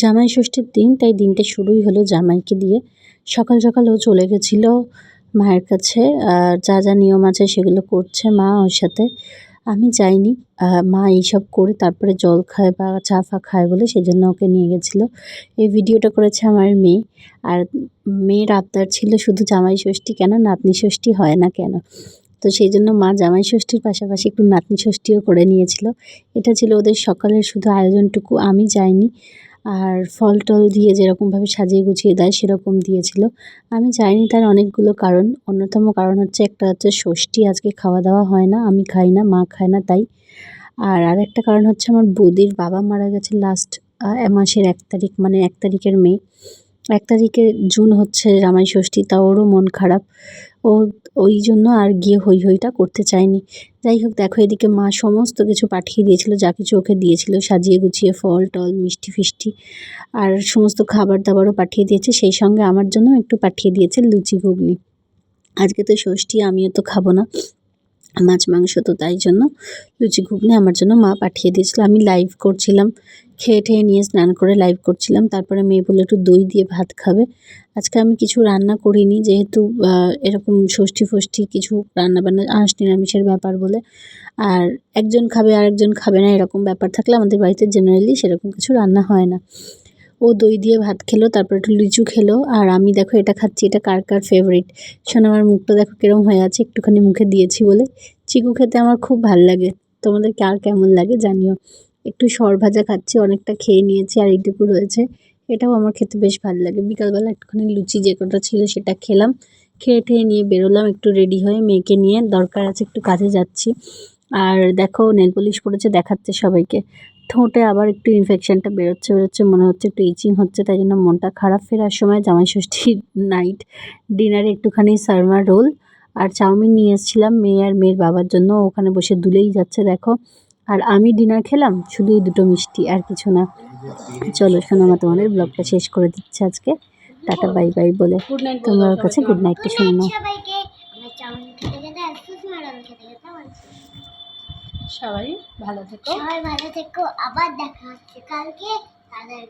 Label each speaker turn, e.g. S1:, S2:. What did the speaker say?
S1: জামাই ষষ্ঠীর দিন, তাই দিনটা শুরুই হলো জামাইকে দিয়ে। সকাল সকাল ও চলে গেছিল মায়ের কাছে, আর যা যা নিয়ম আছে সেগুলো করছে মা ওর সাথে। আমি যাইনি মা এইসব করে তারপরে জল খায় বা চা ফা খায় বলে সেজন্য ওকে নিয়ে গেছিল। এই ভিডিওটা করেছে আমার মেয়ে। আর মেয়ের আবদার ছিল শুধু জামাই ষষ্ঠী কেন? নাতনি ষষ্ঠী হয় না কেন? তো সেই জন্য মা জামাই ষষ্ঠীর পাশাপাশি একটু নাতনি ষষ্ঠীও করে নিয়েছিল। এটা ছিল ওদের সকালের শুধু আয়োজনটুকু, আমি যাইনি। আর ফল টল দিয়ে যেরকমভাবে সাজিয়ে গুছিয়ে দেয় সেরকম দিয়েছিল। আমি যাইনি তার অনেকগুলো কারণ। অন্যতম কারণ হচ্ছে একটা হচ্ছে ষষ্ঠী, আজকে খাওয়া দাওয়া হয় না, আমি খাই না, মা খায় না তাই। আর আরেকটা কারণ হচ্ছে আমার বৌদির বাবা মারা গেছে লাস্ট মাসের এক তারিখ মানে এক তারিখের মেয়ে এক তারিখে জুন হচ্ছে জামাই ষষ্ঠী, তা ওরও মন খারাপ। ও ওই জন্য আর গিয়ে হই হইটা করতে চায়নি। যাই হোক, দেখো এদিকে মা সমস্ত কিছু পাঠিয়ে দিয়েছিল, যা কিছু ওকে দিয়েছিল, সাজিয়ে গুছিয়ে ফল, টল, মিষ্টি ফিষ্টি, আর সমস্ত খাবার দাবারও পাঠিয়ে দিয়েছে। সেই সঙ্গে আমার জন্য একটু পাঠিয়ে দিয়েছে লুচি ঘুগনি। আজকে তো ষষ্ঠী, আমিও তো খাব না। মাছ, মাংস তো তাই জন্য। লুচি ঘুগনি আমার জন্য মা পাঠিয়ে দিয়েছিল। আমি লাইভ করছিলাম, খেয়ে ঠেয়ে নিয়ে স্নান করে লাইভ করছিলাম। তারপরে মেয়ে বলে একটু দই দিয়ে ভাত খাবে। আজকে আমি কিছু রান্না করিনি, যেহেতু এরকম ষষ্ঠী ফষ্ঠী কিছু রান্না বান্না আঁশ, নিরামিষের ব্যাপার বলে। আর একজন খাবে আর একজন খাবে না, এরকম ব্যাপার থাকলে আমাদের বাড়িতে জেনারেলি সেরকম কিছু রান্না হয় না। ও দই দিয়ে ভাত খেলো, তারপর একটু লিচু খেলো, আর আমি দেখো এটা খাচ্ছি, এটা কার কার ফেভারিট শোন, আমার মুখটা দেখো কিরম হয়ে আছে, একটুখানি মুখে দিয়েছি বলে। চিকু খেতে আমার খুব ভালো লাগে, তোমাদের কার কেমন লাগে জানিও। একটু সর ভাজা খাচ্ছি, অনেকটা খেয়ে নিয়েছি, আর এইটুকু রয়েছে। এটাও আমার খেতে বেশ ভালো লাগে। বিকালবেলা একটুখানি লুচি যে কটা ছিল সেটা খেলাম, খেয়ে ঠেয়ে নিয়ে বেরোলাম, একটু রেডি হয়ে মেয়েকে নিয়ে, দরকার আছে একটু কাজে যাচ্ছি। আর দেখো নেল পলিশ পরেছে দেখাচ্ছে সবাইকে। ঠোঁটে আবার একটু ইনফেকশনটা বেরোচ্ছে বেরোচ্ছে মনে হচ্ছে একটু ইচিং হচ্ছে তাই জন্য মনটা খারাপ ফেরার সময় জামাই ষষ্ঠীর নাইট ডিনারে একটুখানি সার্মার রোল আর চাউমিন নিয়ে এসেছিলাম মেয়ে আর মেয়ের বাবার জন্য। ওখানে বসে দুলেই যাচ্ছে দেখো। আর আমি ডিনার খেলাম শুধু এই দুটো মিষ্টি আর কিছু না। চলো শোনো আমার তোমাদের ব্লগটা শেষ করে দিচ্ছে আজকে। টাটা বাই বাই বলে। তোমার কাছে গুড নাইটটা শুনে নাও।
S2: সবাই ভালো থেকো।
S3: সবাই ভালো থেকো আবার দেখা হচ্ছে কালকে। তাদের